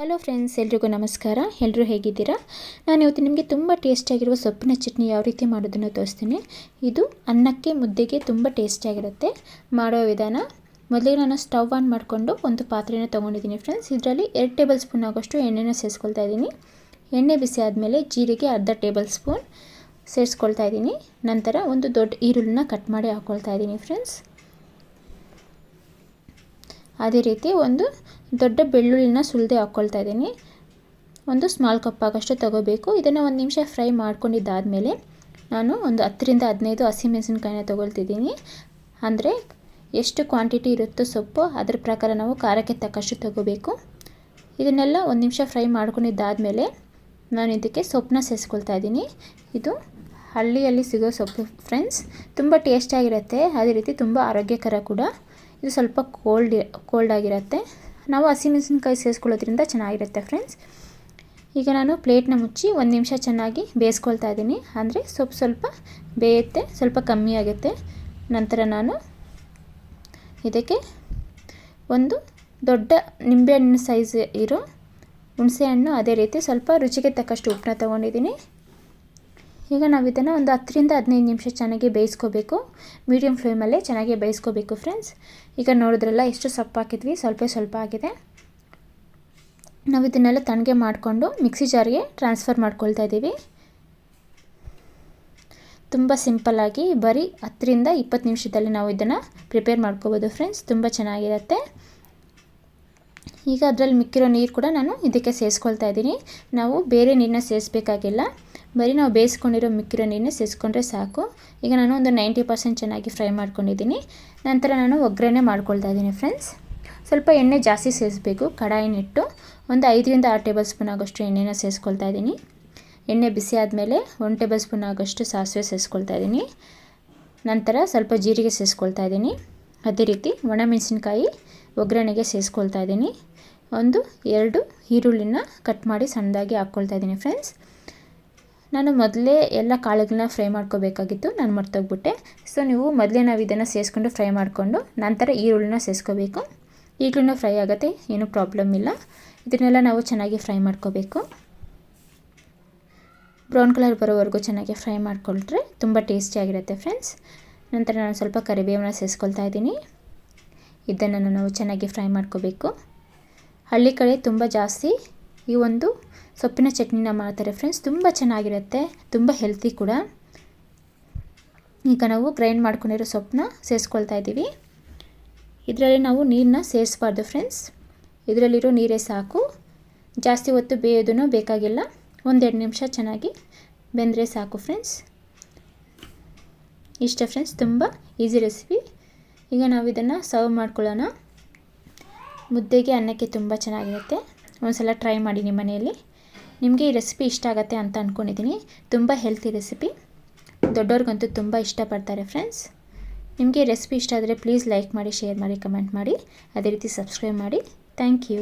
Hello friends, ಎಲ್ರಿಗೂ ನಮಸ್ಕಾರ. ಎಲ್ಲರೂ ಹೇಗಿದ್ದೀರಾ? ನಾನು ಇವತ್ತು ನಿಮಗೆ ತುಂಬ ಟೇಸ್ಟಿಯಾಗಿರುವ ಸೊಪ್ಪಿನ ಚಟ್ನಿ ಯಾವ ರೀತಿ ಮಾಡೋದನ್ನು ತೋರಿಸ್ತೀನಿ. ಇದು ಅನ್ನಕ್ಕೆ ಮುದ್ದೆಗೆ ತುಂಬ ಟೇಸ್ಟಿಯಾಗಿರುತ್ತೆ ಮಾಡೋ ವಿಧಾನ ಮೊದಲಿಗೆ ನಾನು ಸ್ಟವ್ ಆನ್ ಮಾಡಿಕೊಂಡು ಒಂದು ಪಾತ್ರೆನ ತೊಗೊಂಡಿದ್ದೀನಿ ಫ್ರೆಂಡ್ಸ್. ಇದರಲ್ಲಿ ಎರಡು ಟೇಬಲ್ ಸ್ಪೂನ್ ಆಗೋಷ್ಟು ಎಣ್ಣೆನ ಸೇರಿಸ್ಕೊಳ್ತಾ ಇದ್ದೀನಿ. ಎಣ್ಣೆ ಬಿಸಿ ಆದಮೇಲೆ ಜೀರಿಗೆ ಅರ್ಧ ಟೇಬಲ್ ಸ್ಪೂನ್ ಸೇರಿಸ್ಕೊಳ್ತಾ ಇದ್ದೀನಿ. ನಂತರ ಒಂದು ದೊಡ್ಡ ಈರುಳ್ಳಿನ ಕಟ್ ಮಾಡಿ ಹಾಕ್ಕೊಳ್ತಾ ಇದ್ದೀನಿ ಫ್ರೆಂಡ್ಸ್. ಅದೇ ರೀತಿ ಒಂದು ದೊಡ್ಡ ಬೆಳ್ಳುಳ್ಳಿನ ಸುಲಿದೆ ಹಾಕ್ಕೊಳ್ತಾ ಇದ್ದೀನಿ. ಒಂದು ಸ್ಮಾಲ್ ಕಪ್ ಆಗೋಷ್ಟು ತೊಗೋಬೇಕು. ಇದನ್ನು ಒಂದು ನಿಮಿಷ ಫ್ರೈ ಮಾಡ್ಕೊಂಡಿದ್ದಾದಮೇಲೆ ನಾನು ಒಂದು ಹತ್ತರಿಂದ ಹದಿನೈದು ಹಸಿಮೆಣಸಿನ್ಕಾಯಿನ ತೊಗೊಳ್ತಿದ್ದೀನಿ. ಅಂದರೆ ಎಷ್ಟು ಕ್ವಾಂಟಿಟಿ ಇರುತ್ತೋ ಸೊಪ್ಪು, ಅದರ ಪ್ರಕಾರ ನಾವು ಖಾರಕ್ಕೆ ತಕ್ಕಷ್ಟು ತೊಗೋಬೇಕು. ಇದನ್ನೆಲ್ಲ ಒಂದು ನಿಮಿಷ ಫ್ರೈ ಮಾಡ್ಕೊಂಡಿದ್ದಾದಮೇಲೆ ನಾನು ಇದಕ್ಕೆ ಸೊಪ್ಪನ್ನ ಸೇರಿಸ್ಕೊಳ್ತಾ ಇದ್ದೀನಿ. ಇದು ಹಳ್ಳಿಯಲ್ಲಿ ಸಿಗೋ ಸೊಪ್ಪು ಫ್ರೆಂಡ್ಸ್ ತುಂಬ ಟೇಸ್ಟಾಗಿರುತ್ತೆ ಅದೇ ರೀತಿ ತುಂಬ ಆರೋಗ್ಯಕರ ಕೂಡ. ಇದು ಸ್ವಲ್ಪ ಕೋಲ್ಡ್ ಕೋಲ್ಡ್ ಆಗಿರುತ್ತೆ. ನಾವು ಹಸಿಮೆಣಸಿನ್ಕಾಯಿ ಸೇರಿಸ್ಕೊಳ್ಳೋದ್ರಿಂದ ಚೆನ್ನಾಗಿರುತ್ತೆ ಫ್ರೆಂಡ್ಸ್ ಈಗ ನಾನು ಪ್ಲೇಟ್ನ ಮುಚ್ಚಿ ಒಂದು ನಿಮಿಷ ಚೆನ್ನಾಗಿ ಬೇಯಿಸ್ಕೊಳ್ತಾ ಇದ್ದೀನಿ. ಅಂದರೆ ಸ್ವಲ್ಪ ಸ್ವಲ್ಪ ಬೇಯುತ್ತೆ, ಸ್ವಲ್ಪ ಕಮ್ಮಿ ಆಗುತ್ತೆ. ನಂತರ ನಾನು ಇದಕ್ಕೆ ಒಂದು ದೊಡ್ಡ ನಿಂಬೆಹಣ್ಣು ಸೈಜ್ ಇರೋ ಹುಣಸೆಹಣ್ಣು ಅದೇ ರೀತಿ ಸ್ವಲ್ಪ ರುಚಿಗೆ ತಕ್ಕಷ್ಟು ಉಪ್ಪನ್ನ ತೊಗೊಂಡಿದ್ದೀನಿ. ಈಗ ನಾವು ಇದನ್ನು ಒಂದು ಹತ್ತರಿಂದ ಹದಿನೈದು ನಿಮಿಷ ಚೆನ್ನಾಗಿ ಬೇಯಿಸ್ಕೋಬೇಕು. ಮೀಡಿಯಮ್ ಫ್ಲೇಮಲ್ಲೇ ಚೆನ್ನಾಗಿ ಬೇಯಿಸ್ಕೋಬೇಕು ಫ್ರೆಂಡ್ಸ್ ಈಗ ನೋಡಿದ್ರಲ್ಲ ಎಷ್ಟು ಸೊಪ್ಪು ಹಾಕಿದ್ವಿ ಸ್ವಲ್ಪ ಸ್ವಲ್ಪ ಆಗಿದೆ. ನಾವು ಇದನ್ನೆಲ್ಲ ತಣ್ಣಗೆ ಮಾಡಿಕೊಂಡು ಮಿಕ್ಸಿ ಜಾರ್ಗೆ ಟ್ರಾನ್ಸ್ಫರ್ ಮಾಡ್ಕೊಳ್ತಾ ಇದ್ದೀವಿ. ತುಂಬ ಸಿಂಪಲ್ಲಾಗಿ ಬರೀ ಹತ್ತರಿಂದ ಇಪ್ಪತ್ತು ನಿಮಿಷದಲ್ಲಿ ನಾವು ಇದನ್ನು ಪ್ರಿಪೇರ್ ಮಾಡ್ಕೋಬೋದು ಫ್ರೆಂಡ್ಸ್ ತುಂಬ ಚೆನ್ನಾಗಿರುತ್ತೆ. ಈಗ ಅದರಲ್ಲಿ ಮಿಕ್ಕಿರೋ ನೀರು ಕೂಡ ನಾನು ಇದಕ್ಕೆ ಸೇರಿಸ್ಕೊಳ್ತಾ ಇದ್ದೀನಿ. ನಾವು ಬೇರೆ ನೀರನ್ನ ಸೇರಿಸ್ಬೇಕಾಗಿಲ್ಲ. ಬರೀ ನಾವು ಬೇಯಿಸ್ಕೊಂಡಿರೋ ಮಿಕ್ಕಿರೋ ನೀರನ್ನ ಸೇರಿಸ್ಕೊಂಡ್ರೆ ಸಾಕು. ಈಗ ನಾನು ಒಂದು ನೈಂಟಿ ಪರ್ಸೆಂಟ್ ಚೆನ್ನಾಗಿ ಫ್ರೈ ಮಾಡ್ಕೊಂಡಿದ್ದೀನಿ. ನಂತರ ನಾನು ಒಗ್ಗರಣೆ ಮಾಡ್ಕೊಳ್ತಾ ಇದ್ದೀನಿ ಫ್ರೆಂಡ್ಸ್. ಸ್ವಲ್ಪ ಎಣ್ಣೆ ಜಾಸ್ತಿ ಸೇರಿಸ್ಬೇಕು ಕಡಾಯಿನಿಟ್ಟು ಒಂದು ಐದರಿಂದ ಆರು ಟೇಬಲ್ ಸ್ಪೂನ್ ಆಗೋಷ್ಟು ಎಣ್ಣೆನ ಸೇರಿಸ್ಕೊಳ್ತಾ ಇದ್ದೀನಿ. ಎಣ್ಣೆ ಬಿಸಿ ಆದಮೇಲೆ ಒಂದು ಟೇಬಲ್ ಸ್ಪೂನ್ ಆಗೋಷ್ಟು ಸಾಸಿವೆ ಸೇರಿಸ್ಕೊಳ್ತಾ ಇದ್ದೀನಿ. ನಂತರ ಸ್ವಲ್ಪ ಜೀರಿಗೆ ಸೇರಿಸ್ಕೊಳ್ತಾ ಇದ್ದೀನಿ. ಅದೇ ರೀತಿ ಒಣಮೆಣಸಿನ್ಕಾಯಿ ಒಗ್ಗರಣೆಗೆ ಸೇರಿಸ್ಕೊಳ್ತಾ ಇದ್ದೀನಿ. ಒಂದು ಎರಡು ಈರುಳ್ಳಿನ ಕಟ್ ಮಾಡಿ ಸಣ್ಣದಾಗಿ ಹಾಕ್ಕೊಳ್ತಾ ಇದ್ದೀನಿ ಫ್ರೆಂಡ್ಸ್. ನಾನು ಮೊದಲೇ ಎಲ್ಲ ಕಾಳುಗಳನ್ನ ಫ್ರೈ ಮಾಡ್ಕೋಬೇಕಾಗಿತ್ತು, ನಾನು ಮರ್ತೋಗ್ಬಿಟ್ಟೆ. ಸೊ ನೀವು ಮೊದಲೇ ನಾವು ಇದನ್ನು ಸೇರಿಸ್ಕೊಂಡು ಫ್ರೈ ಮಾಡಿಕೊಂಡು, ನಂತರ ಈರುಳ್ಳಿನ ಸೇರಿಸ್ಕೋಬೇಕು ಈಗಲೂ ಫ್ರೈ ಆಗುತ್ತೆ, ಏನೂ ಪ್ರಾಬ್ಲಮ್ ಇಲ್ಲ. ಇದನ್ನೆಲ್ಲ ನಾವು ಚೆನ್ನಾಗಿ ಫ್ರೈ ಮಾಡ್ಕೋಬೇಕು. ಬ್ರೌನ್ ಕಲರ್ ಬರೋವರೆಗೂ ಚೆನ್ನಾಗಿ ಫ್ರೈ ಮಾಡಿಕೊಳ್ಳ್ರೆ ತುಂಬ ಟೇಸ್ಟಿಯಾಗಿರುತ್ತೆ ಫ್ರೆಂಡ್ಸ್. ನಂತರ ನಾನು ಸ್ವಲ್ಪ ಕರಿಬೇವನ್ನ ಸೇರಿಸ್ಕೊಳ್ತಾ ಇದ್ದೀನಿ. ಇದನ್ನು ನಾವು ಚೆನ್ನಾಗಿ ಫ್ರೈ ಮಾಡ್ಕೋಬೇಕು. ಹಳ್ಳಿ ಕಡೆ ತುಂಬ ಜಾಸ್ತಿ ಈ ಒಂದು ಸೊಪ್ಪಿನ ಚಟ್ನಿನ ಮಾಡ್ತಾರೆ ಫ್ರೆಂಡ್ಸ್ ತುಂಬ ಚೆನ್ನಾಗಿರುತ್ತೆ, ತುಂಬ ಹೆಲ್ತಿ ಕೂಡ. ಈಗ ನಾವು ಗ್ರೈಂಡ್ ಮಾಡ್ಕೊಂಡಿರೋ ಸೊಪ್ಪನ್ನ ಸೇರಿಸ್ಕೊಳ್ತಾ ಇದ್ದೀವಿ. ಇದರಲ್ಲಿ ನಾವು ನೀರನ್ನ ಸೇರಿಸ್ಬಾರ್ದು ಫ್ರೆಂಡ್ಸ್ ಇದರಲ್ಲಿರೋ ನೀರೇ ಸಾಕು. ಜಾಸ್ತಿ ಹೊತ್ತು ಬೇಯೋದೂ ಬೇಕಾಗಿಲ್ಲ. ಒಂದೆರಡು ನಿಮಿಷ ಚೆನ್ನಾಗಿ ಬೆಂದರೆ ಸಾಕು ಫ್ರೆಂಡ್ಸ್ ಇಷ್ಟ ಫ್ರೆಂಡ್ಸ್ ತುಂಬ ಈಸಿ ರೆಸಿಪಿ ಈಗ ನಾವು ಇದನ್ನು ಸರ್ವ್ ಮಾಡ್ಕೊಳ್ಳೋಣ. ಮುದ್ದೆಗೆ ಅನ್ನಕ್ಕೆ ತುಂಬ ಚೆನ್ನಾಗಿರುತ್ತೆ. ಒಂದು ಸಲ ಟ್ರೈ ಮಾಡಿ ನಿಮ್ಮ ಮನೆಯಲ್ಲಿ. ನಿಮಗೆ ಈ ರೆಸಿಪಿ ಇಷ್ಟ ಆಗುತ್ತೆ ಅಂತ ಅಂದ್ಕೊಂಡಿದ್ದೀನಿ ತುಂಬ ಹೆಲ್ತಿ ರೆಸಿಪಿ ದೊಡ್ಡವ್ರಿಗಂತೂ ತುಂಬ ಇಷ್ಟಪಡ್ತಾರೆ ಫ್ರೆಂಡ್ಸ್ ನಿಮಗೆ ರೆಸಿಪಿ ಇಷ್ಟ ಆದರೆ ಪ್ಲೀಸ್ ಲೈಕ್ ಮಾಡಿ ಶೇರ್ ಮಾಡಿ ಕಮೆಂಟ್ ಮಾಡಿ. ಅದೇ ರೀತಿ ಸಬ್ಸ್ಕ್ರೈಬ್ ಮಾಡಿ. Thank you